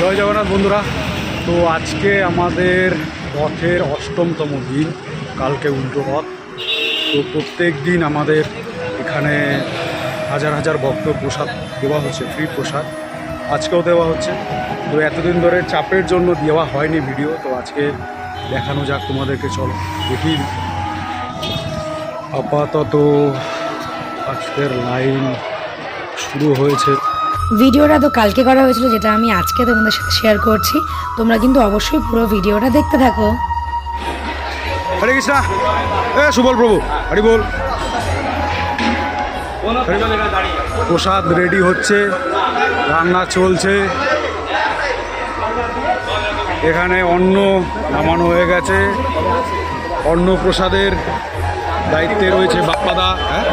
জয় জগন্নাথ বন্ধুরা। তো আজকে আমাদের রথের অষ্টমতম দিন, কালকে উল্টো রথ। তো প্রত্যেক দিন আমাদের এখানে হাজার হাজার ভক্ত প্রসাদ দেওয়া হচ্ছে ফ্রি প্রসাদ। আজকেও দেওয়া হচ্ছে। তো এতদিন ধরে চাপের জন্য দেওয়া হয়নি ভিডিও তো আজকে দেখানো যাক তোমাদেরকে, চলো দেখি। আপাতত আজকের লাইন শুরু হয়েছে। ভিডিওটা তো কালকে করা হয়েছিল, যেটা আমি আজকে তোমাদের সাথে শেয়ার করছি। তোমরা কিন্তু অবশ্যই পুরো ভিডিওটা দেখতে থাকো। হরে কৃষ্ণা। এ, সুবল প্রভু। হরি বল। প্রসাদ রেডি হচ্ছে। রান্না চলছে। এখানে অন্ন নামানো হয়ে গেছে। অন্ন প্রসাদের দায়িত্বে রয়েছে বাপ্পাদা হ্যাঁ।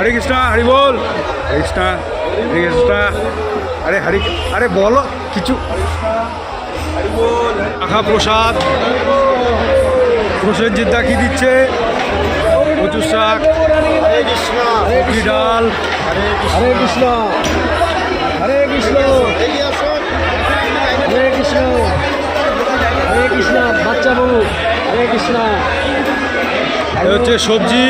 হরে কৃষ্ণা, হরি বল। হরে কৃষ্ণা হরে কৃষ্ণা। আরে, হরি, আরে বলো, কিছু। আখা প্রসাদ প্রসেনজিৎ দা কি দিচ্ছে? কচু শাক। কপি ডাল। হরে কৃষ্ণ। হরে কৃষ্ণ। হরে কৃষ্ণ। হরে কৃষ্ণ, বাচ্চা বাবু হরে কৃষ্ণ। হচ্ছে সবজি।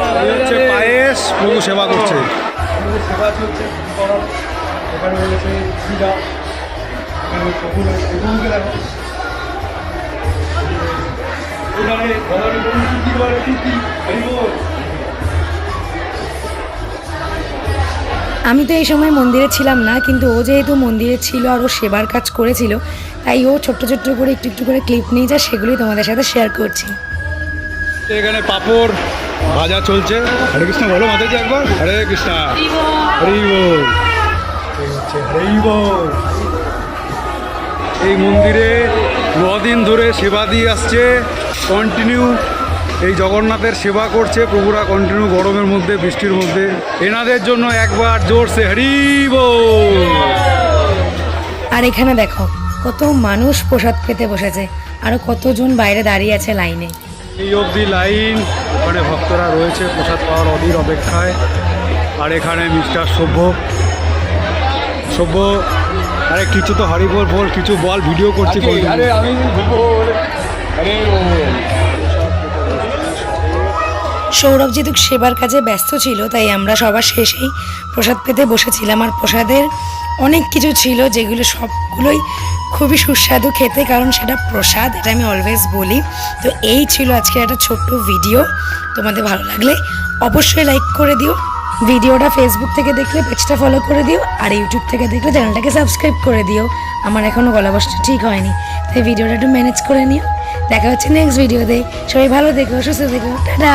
চাটনি হচ্ছে পায়েস প্রভু সেবা করছে। সেবা চলছে এখানে রয়েছে পূজা এখানে আমি তো এই সময় মন্দিরে ছিলাম না, কিন্তু ও যেহেতু মন্দিরে ছিল আর ও সেবার কাজ করেছিল, তাই ও ছোট্ট ছোট্ট করে একটু একটু করে ক্লিপ নিয়ে যায় সেগুলি তোমাদের সাথে শেয়ার করছি। এখানে পাপড় ভাজা চলছে। হরে কৃষ্ণ, বলো মাতাজি একবার। হরে কৃষ্ণ। হরে বল। হরি বল। এই মন্দিরে দিন ধরে সেবা দিয়ে আসছে। কন্টিনিউ এই জগন্নাথের সেবা করছে প্রভুরা কন্টিনিউ গরমের মধ্যে বৃষ্টির মধ্যে। এনাদের জন্য একবার জোরসে হরি বল। আর এখানে দেখো কত মানুষ প্রসাদ পেতে বসেছে আরও কতজন বাইরে দাঁড়িয়ে আছে লাইনে। এই অবধি লাইন ওখানে ভক্তরা রয়েছে প্রসাদ পাওয়ার অধীর অপেক্ষায়। আর এখানে মিস্টার সভ্য। সভ্য আরে কিছু তো হারি বল বল কিছু বল ভিডিও করছি বল। আরে আমি বল আরে সৌরভ যেহেতু সেবার কাজে ব্যস্ত ছিল, তাই আমরা সবার শেষেই প্রসাদ পেতে বসেছিলাম। আর প্রসাদের অনেক কিছু ছিল যেগুলো সবগুলোই খুবই সুস্বাদু খেতে, কারণ সেটা প্রসাদ, এটা আমি অলওয়েজ বলি। তো এই ছিল আজকে একটা ছোট্ট ভিডিও তোমাদের ভালো লাগলে অবশ্যই লাইক করে দিও। ভিডিওটা ফেসবুক থেকে দেখলে পেজটা ফলো করে দিও। আর ইউটিউব থেকে দেখলে চ্যানেলটাকে সাবস্ক্রাইব করে দিও। আমার এখনও গলা বসটা ঠিক হয়নি, তাই ভিডিওটা একটু ম্যানেজ করে নিও। দেখা হচ্ছে নেক্সট ভিডিওতে সবাই ভালো দেখো সুস্থ দেখো টাটা!